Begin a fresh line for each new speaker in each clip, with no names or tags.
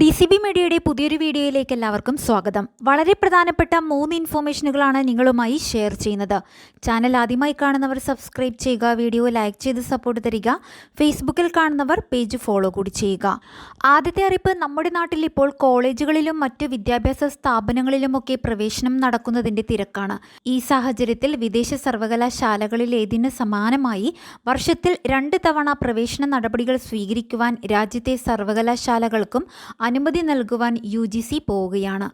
D C B മീഡിയയുടെ പുതിയൊരു വീഡിയോയിലേക്ക് എല്ലാവർക്കും സ്വാഗതം. വളരെ പ്രധാനപ്പെട്ട മൂന്ന് ഇൻഫോർമേഷനുകളാണ് നിങ്ങളുമായി ഷെയർ ചെയ്യുന്നത്. ചാനൽ ആദ്യമായി കാണുന്നവർ സബ്സ്ക്രൈബ് ചെയ്യുക വീഡിയോ ലൈക്ക് ചെയ്ത് സപ്പോർട്ട് തരിക ഫേസ്ബുക്കിൽ കാണുന്നവർ പേജ് ഫോളോ കൂടി ചെയ്യുക. ആദ്യത്തെ അറിയിപ്പ് നമ്മുടെ നാട്ടിൽ ഇപ്പോൾ കോളേജുകളിലും മറ്റ് വിദ്യാഭ്യാസ സ്ഥാപനങ്ങളിലുമൊക്കെ പ്രവേശനം നടക്കുന്നതിന്റെ തിരക്കാണ്. ഈ സാഹചര്യത്തിൽ വിദേശ സർവകലാശാലകളിലേതിന് സമാനമായി വർഷത്തിൽ രണ്ട് തവണ പ്രവേശന നടപടികൾ സ്വീകരിക്കുവാൻ രാജ്യത്തെ സർവകലാശാലകൾക്കും അനുമതി നൽകുവാൻ യു ജി സി പോവുകയാണ്.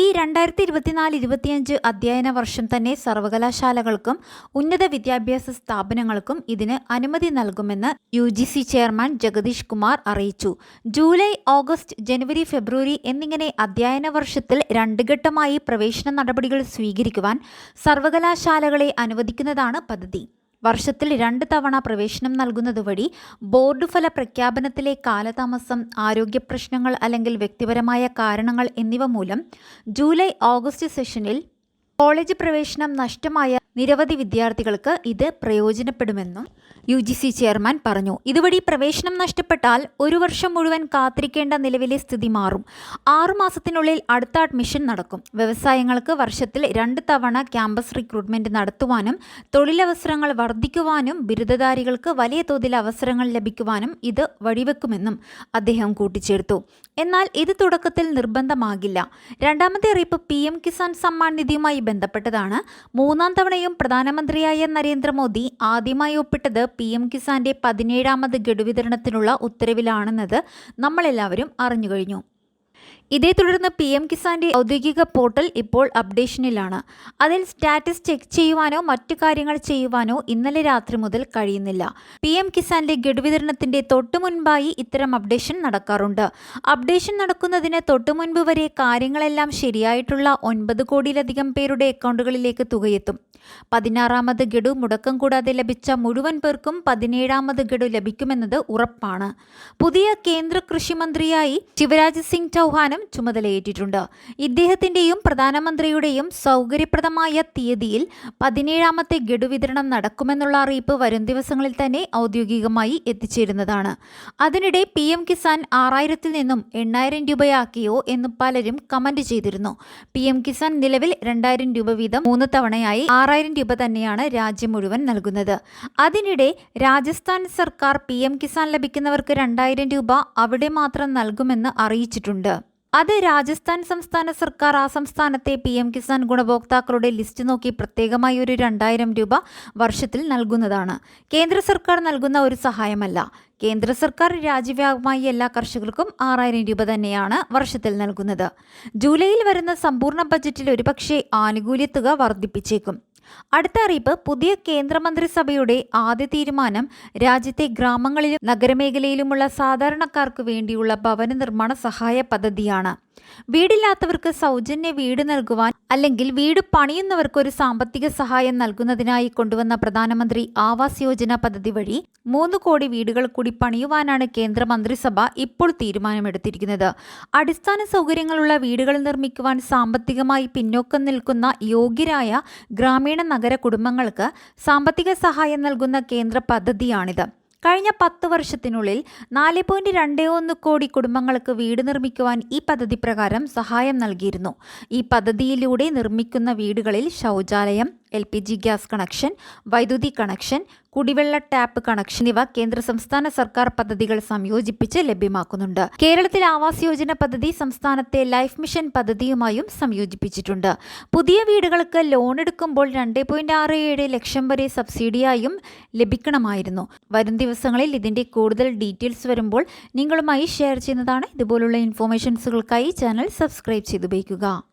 ഈ രണ്ടായിരത്തി ഇരുപത്തിനാല് ഇരുപത്തിയഞ്ച് അധ്യയന വർഷം തന്നെ സർവകലാശാലകൾക്കും ഉന്നത വിദ്യാഭ്യാസ സ്ഥാപനങ്ങൾക്കും ഇതിന് അനുമതി നൽകുമെന്ന് U G C chairman Jagdish Kumar അറിയിച്ചു. ജൂലൈ ഓഗസ്റ്റ് ജനുവരി ഫെബ്രുവരി എന്നിങ്ങനെ അധ്യയന വർഷത്തിൽ രണ്ട് ഘട്ടമായി പ്രവേശന നടപടികൾ സ്വീകരിക്കുവാൻ സർവകലാശാലകളെ അനുവദിക്കുന്നതാണ് പദ്ധതി. വർഷത്തിൽ രണ്ട് തവണ പ്രവേശനം നൽകുന്നതുവഴി ബോർഡ് ഫല പ്രഖ്യാപനത്തിലെ കാലതാമസം ആരോഗ്യ പ്രശ്നങ്ങൾ അല്ലെങ്കിൽ വ്യക്തിപരമായ കാരണങ്ങൾ എന്നിവ മൂലം ജൂലൈ ഓഗസ്റ്റ് സെഷനിൽ കോളേജ് പ്രവേശനം നഷ്ടമായ നിരവധി വിദ്യാർത്ഥികൾക്ക് ഇത് പ്രയോജനപ്പെടുമെന്നും യു ജി സി ചെയർമാൻ പറഞ്ഞു. ഇതുവഴി പ്രവേശനം നഷ്ടപ്പെട്ടാൽ ഒരു വർഷം മുഴുവൻ കാത്തിരിക്കേണ്ട നിലവിലെ സ്ഥിതി മാറും. ആറുമാസത്തിനുള്ളിൽ അടുത്ത അഡ്മിഷൻ നടക്കും. വ്യവസായങ്ങൾക്ക് വർഷത്തിൽ രണ്ട് തവണ ക്യാമ്പസ് റിക്രൂട്ട്മെന്റ് നടത്തുവാനും തൊഴിലവസരങ്ങൾ വർദ്ധിക്കുവാനും ബിരുദധാരികൾക്ക് വലിയ തോതിൽ അവസരങ്ങൾ ലഭിക്കുവാനും ഇത് വഴിവെക്കുമെന്നും അദ്ദേഹം കൂട്ടിച്ചേർത്തു. എന്നാൽ ഇത് തുടക്കത്തിൽ നിർബന്ധമാകില്ല. രണ്ടാമത്തെ അറിയിപ്പ് പി എം കിസാൻ സമ്മാൻ നിധിയുമായി ബന്ധപ്പെട്ടതാണ്. മൂന്നാം തവണയും പ്രധാനമന്ത്രിയായ നരേന്ദ്രമോദി ആദ്യമായി ഒപ്പിട്ടത് പി എം കിസാന്റെ പതിനേഴാമത് ഗഡുവിതരണത്തിനുള്ള ഉത്തരവിലാണെന്നത് നമ്മളെല്ലാവരും അറിഞ്ഞുകഴിഞ്ഞു ഇതേ തുടർന്ന് പി എം കിസാന്റെ ഔദ്യോഗിക പോർട്ടൽ ഇപ്പോൾ അപ്ഡേഷനിലാണ്. അതിൽ സ്റ്റാറ്റസ് ചെക്ക് ചെയ്യുവാനോ മറ്റു കാര്യങ്ങൾ ചെയ്യുവാനോ ഇന്നലെ രാത്രി മുതൽ കഴിയുന്നില്ല. പി എം കിസാന്റെ ഗഡുവിതരണത്തിന്റെ തൊട്ടു മുൻപായി ഇത്തരം അപ്ഡേഷൻ നടക്കാറുണ്ട്. അപ്ഡേഷൻ നടക്കുന്നതിന് തൊട്ടു മുൻപ് വരെ കാര്യങ്ങളെല്ലാം ശരിയായിട്ടുള്ള ഒൻപത് കോടിയിലധികം പേരുടെ അക്കൗണ്ടുകളിലേക്ക് തുകയെത്തും. പതിനാറാമത് ഗഡു മുടക്കം കൂടാതെ ലഭിച്ച മുഴുവൻ പേർക്കും പതിനേഴാമത് ഗഡു ലഭിക്കുമെന്നത് ഉറപ്പാണ്. പുതിയ കേന്ദ്ര കൃഷിമന്ത്രിയായി ശിവരാജ് സിംഗ് ചൗഹാനും ചുമതലയേറ്റിട്ടുണ്ട്. ഇദ്ദേഹത്തിന്റെയും പ്രധാനമന്ത്രിയുടെയും സൗകര്യപ്രദമായ തീയതിയിൽ പതിനേഴാമത്തെ ഗഡു വിതരണം നടക്കുമെന്നുള്ള അറിയിപ്പ് വരും ദിവസങ്ങളിൽ തന്നെ ഔദ്യോഗികമായി എത്തിച്ചേരുന്നതാണ്. അതിനിടെ പി എം കിസാൻ ആറായിരത്തിൽ നിന്നും എണ്ണായിരം രൂപയാക്കിയോ എന്ന് പലരും കമന്റ് ചെയ്തിരുന്നു. പി എം കിസാൻ നിലവിൽ രണ്ടായിരം രൂപ വീതം മൂന്ന് തവണയായി ആറായിരം രൂപ തന്നെയാണ് രാജ്യം മുഴുവൻ നൽകുന്നത്. അതിനിടെ രാജസ്ഥാൻ സർക്കാർ പി എം കിസാൻ ലഭിക്കുന്നവർക്ക് രണ്ടായിരം രൂപ അവിടെ മാത്രം നൽകുമെന്ന് അറിയിച്ചിട്ടുണ്ട്. അത് രാജസ്ഥാൻ സംസ്ഥാന സർക്കാർ ആ സംസ്ഥാനത്തെ പി എം കിസാൻ ഗുണഭോക്താക്കളുടെ ലിസ്റ്റ് നോക്കി പ്രത്യേകമായി ഒരു രണ്ടായിരം രൂപ വർഷത്തിൽ നൽകുന്നതാണ്. കേന്ദ്ര സർക്കാർ നൽകുന്ന ഒരു സഹായമല്ല. കേന്ദ്ര സർക്കാർ രാജ്യവ്യാപകമായി എല്ലാ കർഷകർക്കും ആറായിരം രൂപ തന്നെയാണ് വർഷത്തിൽ നൽകുന്നത്. ജൂലൈയിൽ വരുന്ന സമ്പൂർണ ബജറ്റിൽ ഒരുപക്ഷെ ആനുകൂല്യത്തുക വർദ്ധിപ്പിച്ചേക്കും. അടുത്ത അറിയിപ്പ് പുതിയ കേന്ദ്രമന്ത്രിസഭയുടെ ആദ്യ തീരുമാനം രാജ്യത്തെ ഗ്രാമങ്ങളിലും നഗരമേഖലയിലുമുള്ള സാധാരണക്കാർക്ക് വേണ്ടിയുള്ള ഭവന നിർമ്മാണ സഹായ പദ്ധതിയാണ്. വീടില്ലാത്തവർക്ക് സൗജന്യ വീട് നൽകുവാൻ അല്ലെങ്കിൽ വീട് പണിയുന്നവർക്ക് ഒരു സാമ്പത്തിക സഹായം നൽകുന്നതിനായി കൊണ്ടുവന്ന പ്രധാനമന്ത്രി ആവാസ് യോജന പദ്ധതി വഴി മൂന്ന് കോടി വീടുകൾ കൂടി പണിയുവാനാണ് കേന്ദ്ര മന്ത്രിസഭ ഇപ്പോൾ തീരുമാനമെടുത്തിരിക്കുന്നത്. അടിസ്ഥാന സൗകര്യങ്ങളുള്ള വീടുകൾ നിർമ്മിക്കുവാൻ സാമ്പത്തികമായി പിന്നോക്കം നിൽക്കുന്ന യോഗ്യരായ ഗ്രാമീണ നഗര കുടുംബങ്ങൾക്ക് സാമ്പത്തിക സഹായം നൽകുന്ന കേന്ദ്ര പദ്ധതിയാണിത്. കഴിഞ്ഞ പത്ത് വർഷത്തിനുള്ളിൽ നാല് പോയിന്റ് രണ്ട് ഒന്ന് കോടി കുടുംബങ്ങൾക്ക് വീട് നിർമ്മിക്കുവാൻ ഈ പദ്ധതി പ്രകാരം സഹായം നൽകിയിരുന്നു. ഈ പദ്ധതിയിലൂടെ നിർമ്മിക്കുന്ന വീടുകളിൽ ശൗചാലയം L P G gas connection വൈദ്യുതി കണക്ഷൻ കുടിവെള്ള ടാപ്പ് കണക്ഷൻ ഇവ കേന്ദ്ര സംസ്ഥാന സർക്കാർ പദ്ധതികൾ സംയോജിപ്പിച്ച് ലഭ്യമാക്കുന്നുണ്ട്. കേരളത്തിലെ ആവാസ് യോജന പദ്ധതി സംസ്ഥാനത്തെ ലൈഫ് മിഷൻ പദ്ധതിയുമായും സംയോജിപ്പിച്ചിട്ടുണ്ട്. പുതിയ വീടുകൾക്ക് ലോൺ എടുക്കുമ്പോൾ രണ്ട് പോയിന്റ് ആറ് ഏഴ് ലക്ഷം വരെ സബ്സിഡിയായും ലഭിക്കണമായിരുന്നു. വരും ദിവസങ്ങളിൽ ഇതിന്റെ കൂടുതൽ ഡീറ്റെയിൽസ് വരുമ്പോൾ നിങ്ങളുമായി ഷെയർ ചെയ്യുന്നതാണ്. ഇതുപോലുള്ള ഇൻഫോർമേഷൻസുകൾക്കായി ചാനൽ സബ്സ്ക്രൈബ് ചെയ്തു ഉപയോഗിക്കുക